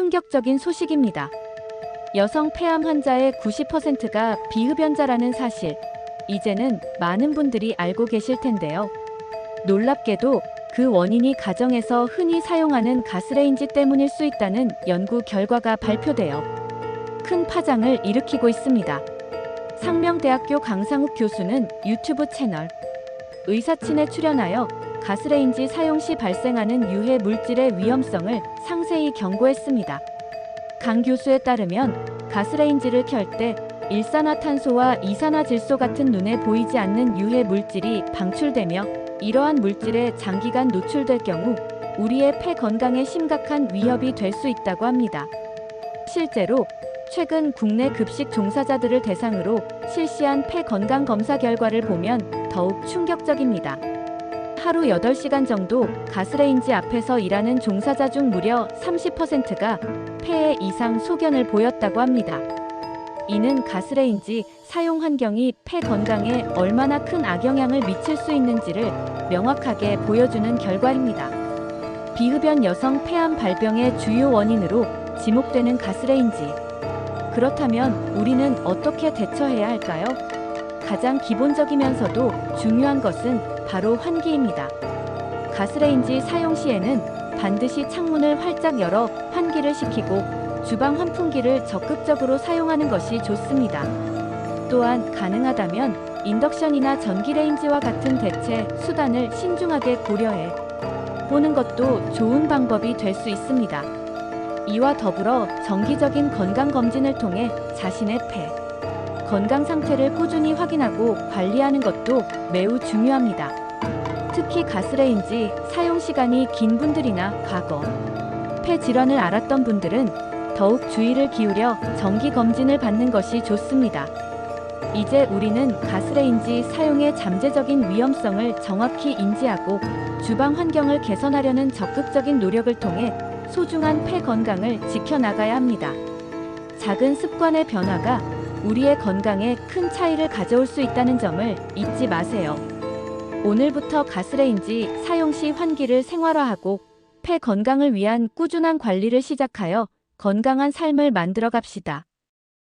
충격적인 소식입니다. 여성 폐암 환자의 90%가 비흡연자라는 사실, 이제는 많은 분들이 알고 계실 텐데요. 놀랍게도 그 원인이 가정에서 흔히 사용하는 가스레인지 때문일 수 있다는 연구 결과가 발표되어 큰 파장을 일으키고 있습니다. 상명대학교 강상욱 교수는 유튜브 채널 의사친에 출연하여 가스레인지 사용 시 발생하는 유해 물질의 위험성을 상세히 경고했습니다. 강 교수에 따르면 가스레인지를 켤 때 일산화탄소와 이산화질소 같은 눈에 보이지 않는 유해 물질이 방출되며 이러한 물질에 장기간 노출될 경우 우리의 폐 건강에 심각한 위협이 될 수 있다고 합니다. 실제로 최근 국내 급식 종사자들을 대상으로 실시한 폐 건강 검사 결과를 보면 더욱 충격적입니다. 하루 8시간 정도 가스레인지 앞에서 일하는 종사자 중 무려 30%가 폐에 이상 소견을 보였다고 합니다. 이는 가스레인지 사용 환경이 폐 건강에 얼마나 큰 악영향을 미칠 수 있는지를 명확하게 보여주는 결과입니다. 비흡연 여성 폐암 발병의 주요 원인으로 지목되는 가스레인지. 그렇다면 우리는 어떻게 대처해야 할까요? 가장 기본적이면서도 중요한 것은 바로 환기입니다. 가스레인지 사용 시에는 반드시 창문을 활짝 열어 환기를 시키고 주방 환풍기를 적극적으로 사용하는 것이 좋습니다. 또한 가능하다면 인덕션이나 전기레인지와 같은 대체 수단을 신중하게 고려해 보는 것도 좋은 방법이 될 수 있습니다. 이와 더불어 정기적인 건강검진을 통해 자신의 폐, 건강 상태를 꾸준히 확인하고 관리하는 것도 매우 중요합니다. 특히 가스레인지 사용 시간이 긴 분들이나 과거 폐 질환을 앓았던 분들은 더욱 주의를 기울여 정기 검진을 받는 것이 좋습니다. 이제 우리는 가스레인지 사용의 잠재적인 위험성을 정확히 인지하고 주방 환경을 개선하려는 적극적인 노력을 통해 소중한 폐 건강을 지켜나가야 합니다. 작은 습관의 변화가 우리의 건강에 큰 차이를 가져올 수 있다는 점을 잊지 마세요. 오늘부터 가스레인지 사용 시 환기를 생활화하고 폐 건강을 위한 꾸준한 관리를 시작하여 건강한 삶을 만들어 갑시다.